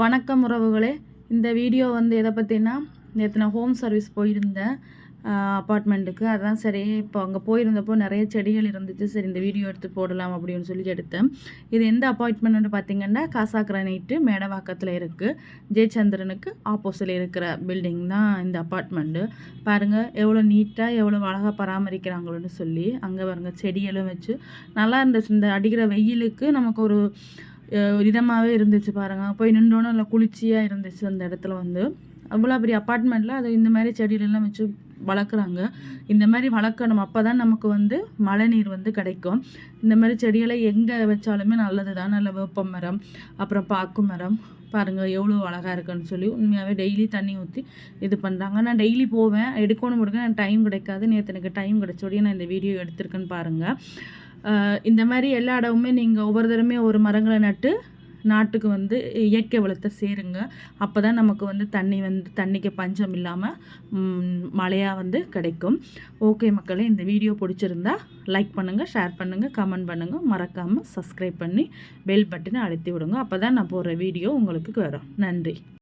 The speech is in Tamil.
வணக்கம் உறவுகளே. இந்த வீடியோ வந்து எதை பற்றினா நேற்று நான் ஹோம் சர்வீஸ் போயிருந்தேன் அப்பார்ட்மெண்ட்டுக்கு அதான் சரி இப்போ அங்கே போயிருந்தப்போ நிறைய செடிகள் இருந்துச்சு. சரி இந்த வீடியோ எடுத்து போடலாம் அப்படின்னு சொல்லி எடுத்தேன். இது எந்த அப்பார்ட்மெண்ட்னு பார்த்தீங்கன்னா காசா கிரானைட்டு மேடவாக்கத்தில் இருக்குது ஜெயச்சந்திரனுக்கு ஆப்போசிட்டில் இருக்கிற பில்டிங் தான் இந்த அப்பார்ட்மெண்ட்டு பாருங்கள் எவ்வளோ நீட்டாக எவ்வளோ அழகாக பராமரிக்கிறாங்களோன்னு சொல்லி அங்கே பாருங்கள் செடிகளும் வச்சு. நல்லா இருந்துச்சு. இந்த அடிக்கிற வெயிலுக்கு நமக்கு ஒரு இதமாகவே இருந்துச்சு பாருங்கள் போய் நின்றோன்னு நல்லா குளிர்ச்சியாக இருந்துச்சு அந்த இடத்துல வந்து. அவ்வளோ பெரிய அப்பார்ட்மெண்ட்டில் அது இந்த மாதிரி செடியிலெல்லாம் வச்சு வளர்க்குறாங்க. இந்த மாதிரி வளர்க்கணும். அப்போ தான் நமக்கு வந்து மழை நீர் வந்து கிடைக்கும். இந்த மாதிரி செடிகளை எங்கே வச்சாலுமே நல்லது தான் நல்ல வேப்ப மரம் அப்புறம் பாக்கு மரம். பாருங்கள் எவ்வளோ அழகாக இருக்குன்னு சொல்லி உண்மையாகவே டெய்லி தண்ணி ஊற்றி இது பண்ணுறாங்க நான் டெய்லி போவேன். எடுக்கணும் முடியும் எனக்கு டைம் கிடைக்காது. நேற்று எனக்கு டைம் கிடைச்சோடய நான் இந்த வீடியோ எடுத்திருக்கேன்னு பாருங்கள் இந்த மாதிரி எல்லா இடமுமே நீங்கள் ஒவ்வொரு தடமே ஒரு மரங்களை நட்டு நாட்டுக்கு வந்து இயற்கை வளத்தை சேருங்க. அப்போ தான் நமக்கு வந்து தண்ணி வந்து தண்ணிக்கு பஞ்சம் இல்லாமல் மழையாக வந்து கிடைக்கும். ஓகே மக்களே இந்த வீடியோ பிடிச்சிருந்தா லைக் பண்ணுங்கள் ஷேர் பண்ணுங்கள் கமெண்ட் பண்ணுங்கள் மறக்காமல் சப்ஸ்கிரைப் பண்ணி பெல் பட்டனை அழுத்தி விடுங்க. அப்போ தான் நான் போடுற வீடியோ உங்களுக்கு வரும். நன்றி.